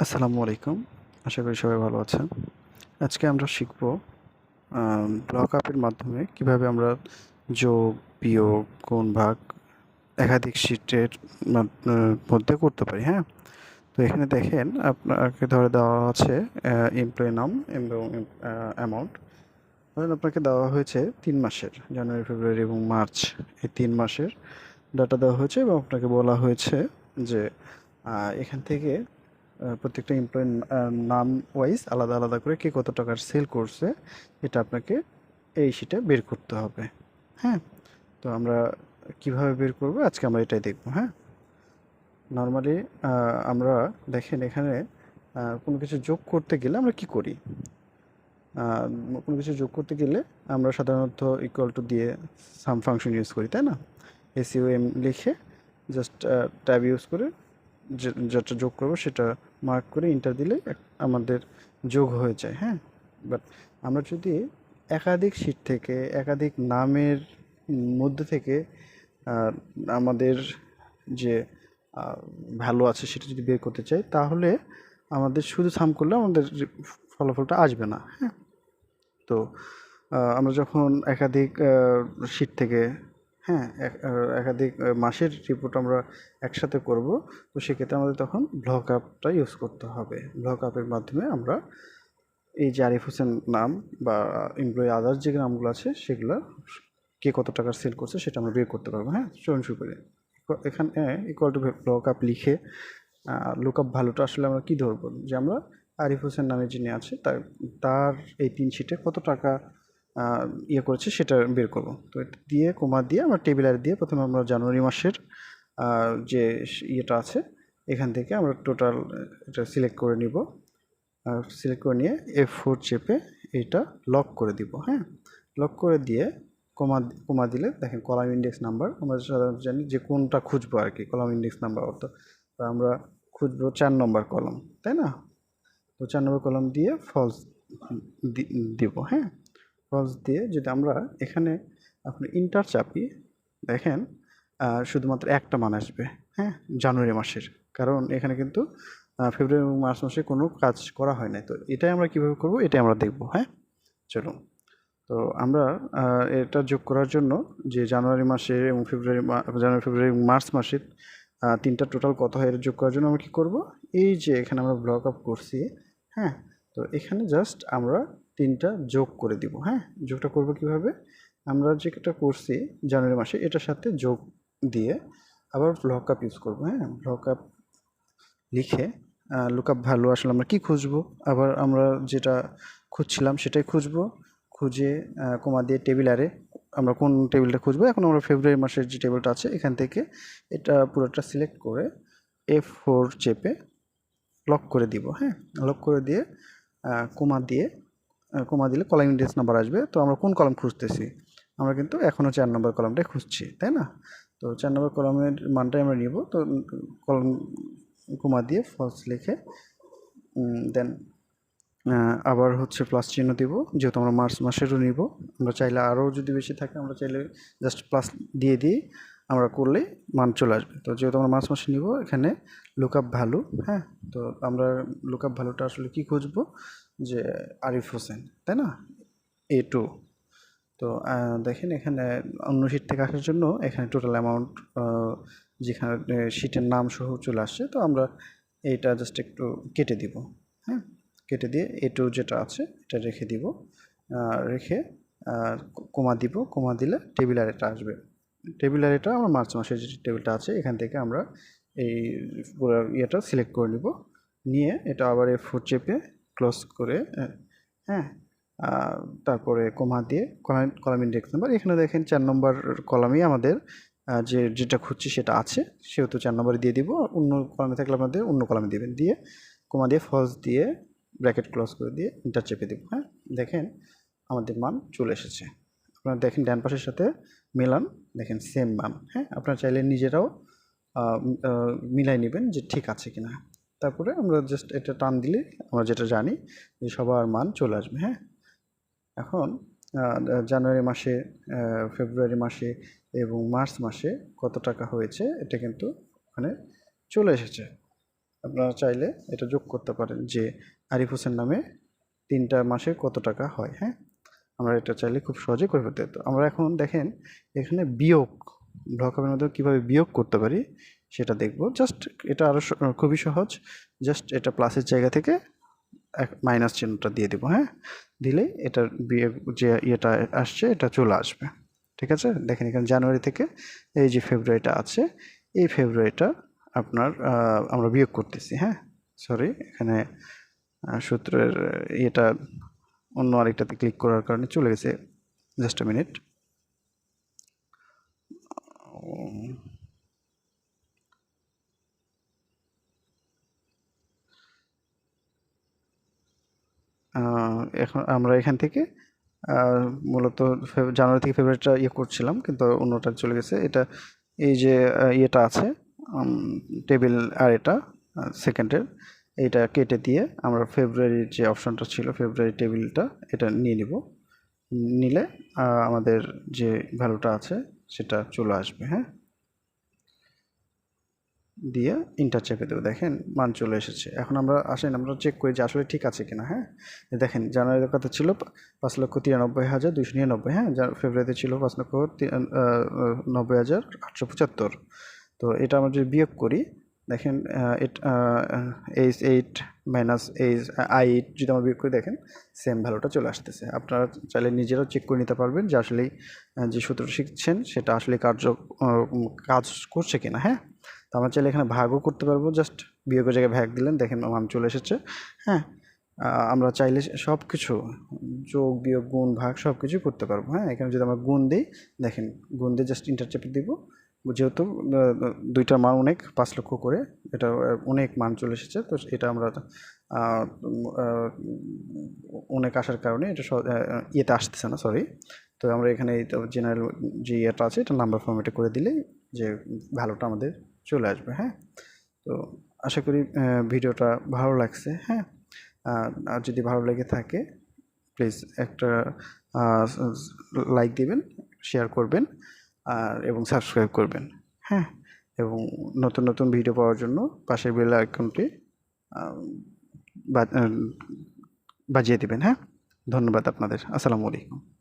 আসসালামু আলাইকুম। আশা করি সবাই ভালো আছেন। আজকে আমরা শিখব ব্লক আপের মাধ্যমে কীভাবে আমরা যোগ, বিয়োগ কোন ভাগ একাধিক শিটের মধ্যে করতে পারি হ্যাঁ? তো এখানে দেখেন আপনাকে ধরে দেওয়া আছে এমপ্লয়ি নাম এবং অ্যামাউন্ট ধরেন আপনাকে দেওয়া হয়েছে তিন মাসের, জানুয়ারি, ফেব্রুয়ারি এবং মার্চ এই তিন মাসের। ডাটা দেওয়া হয়েছে এবং আপনাকে বলা হয়েছে যে এখান থেকে প্রত্যেকটা এমপ্লয়ের নাম ওয়াইজ আলাদা আলাদা করে কে কত টাকার সেল করছে, এটা আপনাকে এই শিটে বের করতে হবে। হ্যাঁ? তো আমরা কীভাবে বের করব? আজকে আমরা এটাই দেখব হ্যাঁ? নর্মালি আমরা দেখেন এখানে কোনো কিছু যোগ করতে গেলে আমরা কি করি? কোনো কিছু যোগ করতে গেলে আমরা সাধারণত ইকুয়াল টু দিয়ে সাম ফাংশন ইউজ করি, তাই না? এসিও এম লিখে জাস্ট ট্যাব ইউজ করে যেটা যোগ করব সেটা মার্ক করে ইন্টার দিলে আমাদের যোগ হয়ে যায় হ্যাঁ? বাট আমরা যদি একাধিক সিট থেকে, একাধিক নামের মধ্যে থেকে আমাদের যে ভ্যালু আছে সেটা যদি বের করতে চাই, তাহলে আমাদের শুধু সাম করলে আমাদের ফলাফলটা আসবে না হ্যাঁ? তো আমরা যখন একাধিক সিট থেকে হ্যাঁ একাধিক মাসের রিপোর্ট আমরা একসাথে করব। তো সেক্ষেত্রে আমাদের তখন ব্লক আপটা ইউজ করতে হবে। ব্লক আপের মাধ্যমে আমরা এই যে আরিফ হোসেন নাম বা এমপ্লয়ি আদার্স যে নামগুলো আছে, সেগুলো কে কত টাকার সেল করছে সেটা আমরা বের করতে পারব। হ্যাঁ চলুন শুরু করি। এখানে ইকুয়াল টু ব্লক আপ লিখে লুক আপ ভ্যালুটা আসলে আমরা কী ধরবো? যে আমরা আরিফ হোসেন নামে যিনি আছে, তার তার এই তিন শিটে কত টাকা ইয়ে করেছে, সেটা বের করব। তো দিয়ে কোমা দিয়ে, আমরা টেবিলার দিয়ে প্রথমে আমরা জানুয়ারি মাসের যে ইয়েটা আছে, এখান থেকে আমরা টোটাল এটা সিলেক্ট করে নিব। সিলেক্ট করে নিয়ে এফ ফোর চেপে এটা লক করে দিব হ্যাঁ? লক করে দিয়ে কমা কমা দিলে দেখেন কলাম ইন্ডেক্স নাম্বার আমরা সাধারণত জানি যে কোনটা খুঁজবো আর কি কলাম ইন্ডেক্স নাম্বার অর্থ। তো আমরা খুঁজবো চার নম্বর কলম তাই না? তো চার নম্বর কলম দিয়ে ফলস দিব হ্যাঁ? ক্রস দিয়ে যদি আমরা এখানে আপনি ইন্টার চাপি, দেখেন শুধুমাত্র একটা মান আসবে হ্যাঁ জানুয়ারি মাসের। কারণ এখানে কিন্তু ফেব্রুয়ারি এবং মার্চ মাসে কোনো কাজ করা হয় নাই। তো এটাই আমরা কীভাবে করব? এটাই আমরা দেখব হ্যাঁ? চলুন। তো আমরা এটা যোগ করার জন্য যে জানুয়ারি মাসে এবং ফেব্রুয়ারি জানুয়ারি, ফেব্রুয়ারি মার্চ মাসের তিনটা টোটাল কত হয় এটা যোগ করার জন্য আমরা কী করব? এই যে এখানে আমরা ব্লক আপ করছি হ্যাঁ? তো এখানে জাস্ট আমরা তিনটা যোগ করে দিব হ্যাঁ? যোগটা করব কীভাবে? আমরা যেটা করছি জানুয়ারি মাসে, এটার সাথে যোগ দিয়ে আবার ব্লক আপ ইউজ করব হ্যাঁ? ব্লক আপ লিখে লুক আপ ভ্যালু আসলে আমরা কী খুঁজবো? আবার আমরা যেটা খুঁজছিলাম সেটাই খুঁজবো। খুঁজে কমা দিয়ে টেবিলারে আমরা কোন টেবিলটা খুঁজবো? এখন আমরা ফেব্রুয়ারি মাসের যে টেবিলটা আছে, এখান থেকে এটা পুরোটা সিলেক্ট করে এফ ফোর চেপে লক করে দিব হ্যাঁ? লক করে দিয়ে কোমা দিয়ে কমা দিলে কলাম ইন্ডেক্স নাম্বার আসবে। তো আমরা কোন কলাম খুঁজতেছি? আমরা কিন্তু এখনও চার নম্বর কলামটাই খুঁজছি, তাই না? তো চার নম্বর কলামের মানটাই আমরা নিব। তো কলম কমা দিয়ে ফলস লিখে দেন আবার হচ্ছে প্লাস চিহ্ন দিব। যেহেতু আমরা মার্চ মাসেরও নিব, আমরা চাইলে আরও যদি বেশি থাকে, আমরা চাইলে জাস্ট প্লাস দিয়ে দিই, আমরা করলে মান চলে আসবে। তো যেহেতু আমরা মার্চ মাসে নিব, এখানে লুক আপ ভ্যালু হ্যাঁ? তো আমরা লুক আপ ভ্যালুটা আসলে কী খুঁজবো? যে আরিফ হোসেন, তাই না? এ টু তো দেখেন এখানে অন্য শিট থেকে আসার জন্য এখানে টোটাল অ্যামাউন্ট যেখানে শিটের নাম সহ চলে আসছে, তো আমরা এইটা জাস্ট একটু কেটে দিব হ্যাঁ? কেটে দিয়ে এ টু যেটা আছে, এটা রেখে দিব রেখে কমা দিব, কমা দিলে টেবিল আর এটা আসবে। টেবিল আর এটা আমার মার্চ মাসের যে টেবিলটা আছে, এখান থেকে আমরা এই পুরো ইয়েটা সিলেক্ট করে নিব, নিয়ে এটা আবার এ ফোর চেপে ক্লোজ করে হ্যাঁ তারপরে কমা দিয়ে কলাম কলাম ইন্ডেক্স নাম্বার এখানে দেখেন চার নম্বর কলামেই আমাদের যে, যেটা খুঁজছি সেটা আছে, সেহেতু চার নম্বরে দিয়ে দিব। অন্য কলামে থাকলে আমাদের অন্য কলামে দেবেন। দিয়ে কমা দিয়ে ফলস দিয়ে ব্র্যাকেট ক্লোজ করে দিয়ে ইন্টার চেপে দেবো হ্যাঁ? দেখেন আমাদের মান চলে এসেছে। আপনারা দেখেন ডান পাশের সাথে মেলান, দেখেন সেম মান হ্যাঁ? আপনারা চাইলে নিজেরাও মিলাই নেবেন যে ঠিক আছে কিনা। তারপরে আমরা জাস্ট এটা টান দিলে আমরা যেটা জানি যে সবার মান চলে আসবে হ্যাঁ? এখন জানুয়ারি মাসে ফেব্রুয়ারি মাসে এবং মার্চ মাসে কত টাকা হয়েছে এটা কিন্তু ওখানে চলে এসেছে। আপনারা চাইলে এটা যোগ করতে পারেন যে আরিফ হোসেন নামে তিনটা মাসে কত টাকা হয় হ্যাঁ? আমরা এটা চাইলে খুব সহজে করে ফেলতে তো আমরা এখন দেখেন এখানে বিয়োগ, ব্লক মধ্যে কীভাবে বিয়োগ করতে পারি সেটা দেখব। জাস্ট এটা আরও খুবই সহজ। জাস্ট এটা প্লাসের জায়গা থেকে এক মাইনাস চিহ্নটা দিয়ে দেবো হ্যাঁ? দিলেই এটার বিয়ে, যে ইয়েটা আসছে, এটা চলে আসবে। ঠিক আছে? দেখেন এখানে জানুয়ারি থেকে এই যে ফেব্রুয়ারিটা আছে, এই ফেব্রুয়ারিটা আপনার আমরা বিয়োগ করতেছি হ্যাঁ? সরি এখানে সূত্রের ইয়েটা অন্য আরেকটাতে ক্লিক করার কারণে চলে গেছে। জাস্ট মিনিট এখন আমরা এখান থেকে মূলত জানুয়ারি থেকে ফেব্রুয়ারিটা ইয়ে করছিলাম, কিন্তু অন্যটা চলে গেছে। এটা এই যে ইয়েটা আছে টেবিল আর এটা সেকেন্ডের, এইটা কেটে দিয়ে আমরা ফেব্রুয়ারির যে অপশানটা ছিল, ফেব্রুয়ারি টেবিলটা, এটা নিয়ে নিব। নিলে আমাদের যে ভ্যালুটা আছে, সেটা চলে আসবে হ্যাঁ? দিয়ে ইন্টার চেপে দেবো। দেখেন, মান চলে এসেছে। এখন আমরা আসেন, আমরা চেক করি যে আসলে ঠিক আছে কিনা হ্যাঁ? দেখেন জানুয়ারির কথা ছিল? পাঁচ লক্ষ তিরানব্বই হাজার দুশো নিরানব্বই হ্যাঁ? ফেব্রুয়ারিতে ছিল পাঁচ লক্ষ নব্বই হাজার আটশো পঁচাত্তর। তো এটা আমরা যদি বিয়োগ করি, দেখেন H eight minus H I eight যদি আমরা বিয়োগ করি, দেখেন সেম ভ্যালুটা চলে আসতেছে। আপনারা চাইলে নিজেরাও চেক করে নিতে পারবেন যে আসলেই যে সূত্র শিখছেন, সেটা আসলে কার্য কাজ করছে কিনা হ্যাঁ? আমরা চাইলে এখানে ভাগও করতে পারব। জাস্ট বিয়োগের জায়গায় ভাগ দিলেন দেখেন মান চলে এসেছে। হ্যাঁ আমরা চাইলে সব কিছু যোগ বিয়োগ গুণ ভাগ সব কিছু করতে পারব। হ্যাঁ এখানে যদি আমরা গুণ দিই দেখেন গুণ দিয়ে জাস্ট ইন্টারচেপে দিব। যেহেতু আহ, দুইটার মান অনেক পাঁচ লক্ষ করে এটা অনেক মান চলে এসেছে। তো এটা আমরা অনেক আসার কারণে এটা ইয়েতে আসতেছে না সরি তো আমরা এখানে জেনারেল যে ইয়েটা আছে এটা নাম্বার ফর্মেটে করে দিলে যে ভ্যালুটা আমাদের চলে আসবে হ্যাঁ? তো আশা করি ভিডিওটা ভালো লাগছে হ্যাঁ? আর যদি ভালো লেগে থাকে প্লিজ একটা লাইক দিবেন শেয়ার করবেন, আর, এবং সাবস্ক্রাইব করবেন হ্যাঁ? এবং নতুন নতুন ভিডিও পাওয়ার জন্য পাশের বেল আইকনটি বাজিয়ে দেবেন হ্যাঁ? ধন্যবাদ আপনাদের, আসসালামু আলাইকুম।